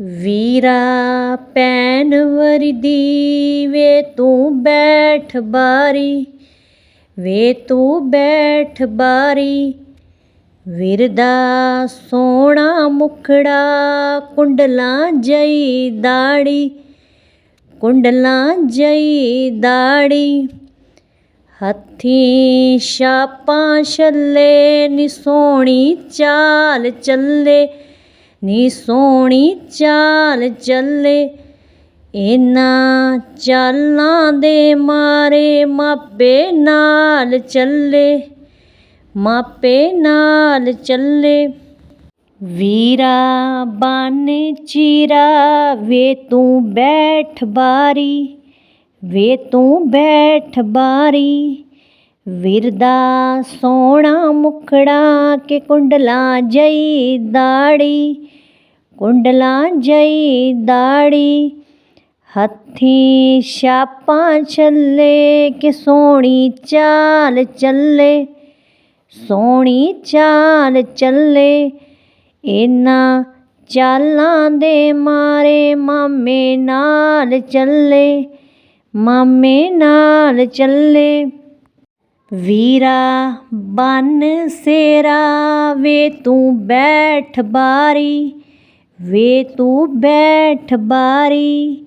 ਵੀਰਾ PAN ਵਰਦੀ ਵੇ ਤੂੰ ਬੈਠ ਬਾਰੀ, ਵੇ ਤੂੰ ਬੈਠ ਬਾਰੀ, ਵਿਰਦਾ ਸੋਹਣਾ ਮੁਖੜਾ ਕੁੰਡਲਾਂ ਜਈ ਦਾੜੀ, ਕੁੰਡਲਾਂ ਜਈ ਦਾੜੀ। ਹੱਥੀਂ ਛਾਪਾਂ ਛੱਲੇ, ਨੀ ਸੋਹਣੀ ਚਾਲ ਚੱਲੇ ਨੀ ਸੋਹਣੀ ਚਾਲ ਚੱਲੇ। ਇਹਨਾਂ ਚਾਲਾਂ ਦੇ ਮਾਰੇ ਮਾਪੇ ਨਾਲ ਚੱਲੇ। ਮਾਪੇ ਨਾਲ ਚੱਲੇ। ਵੀਰਾ ਬਨ ਚੀਰਾ, ਵੇ ਤੂੰ ਬੈਠ ਬਾਰੀ। ਵੇ ਤੂੰ ਬੈਠ ਬਾਰੀ। ਵਿਰਦਾ ਸੋਹਣਾ ਮੁਖੜਾ ਕੇ ਕੁੰਡਲਾਂ ਜਈ ਦਾੜੀ, ਕੁੰਡਲਾਂ ਜਈ ਦਾੜੀ। ਹੱਥੀਂ ਛਾਪਾਂ ਛੱਲੇ ਕਿ ਸੋਹਣੀ ਚਾਲ ਚੱਲੇ, ਸੋਹਣੀ ਚਾਲ ਚੱਲੇ। ਇਹਨਾਂ ਚਾਲਾਂ ਦੇ ਮਾਰੇ ਮਾਮੇ ਨਾਲ ਚੱਲੇ, ਮਾਮੇ ਨਾਲ ਚੱਲੇ। ਵੀਰਾ ਬਨ ਸੇਰਾ, ਵੇ ਤੂੰ ਬੈਠ ਬਾਰੀ, ਵੇ ਤੂੰ ਬੈਠ ਬਾਰੀ।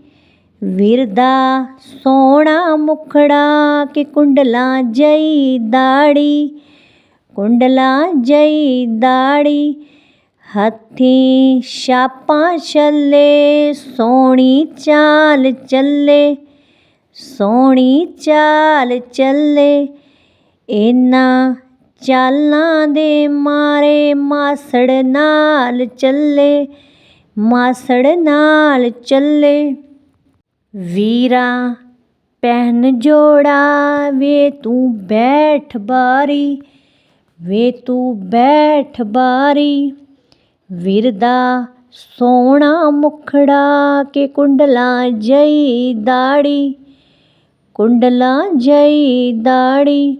ਵਿਰਦਾ ਸੋਹਣਾ ਮੁਖੜਾ ਕਿ ਕੁੰਡਲਾਂ ਜਈ ਦਾੜੀ, ਕੁੰਡਲਾਂ ਜਈ ਦਾੜੀ। ਹੱਥੀਂ ਛਾਪਾਂ ਛੱਲੇ, ਸੋਹਣੀ ਚਾਲ ਚੱਲੇ, ਸੋਹਣੀ ਚਾਲ ਚੱਲੇ। ਇਹਨਾਂ ਚਾਲਾਂ ਦੇ ਮਾਰੇ ਮਾਸੜ ਨਾਲ ਚੱਲੇ, ਮਾਸੜ ਨਾਲ ਚੱਲੇ। ਵੀਰਾ ਪਹਿਨ ਜੋੜਾ, ਵੇ ਤੂੰ ਬੈਠ ਬਾਰੀ, ਵੇ ਤੂੰ ਬੈਠ ਬਾਰੀ। ਵਿਰਦਾ ਸੋਹਣਾ ਮੁਖੜਾ ਕੇ ਕੁੰਡਲਾਂ ਜਈ ਦਾੜੀ, ਕੁੰਡਲਾਂ ਜਈ ਦਾੜੀ।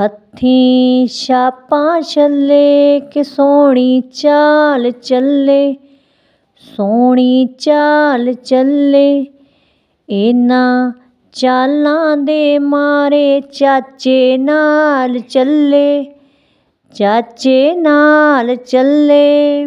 ਹੱਥੀਂ ਛਾਪਾਂ ਛੱਲੇ, ਕਿ ਸੋਹਣੀ ਚਾਲ ਚੱਲੇ। ਸੋਹਣੀ ਚਾਲ ਚੱਲੇ, ਇਹਨਾਂ ਚਾਲਾਂ ਦੇ ਮਾਰੇ ਚਾਚੇ ਨਾਲ ਚੱਲੇ, ਚਾਚੇ ਨਾਲ ਚੱਲੇ।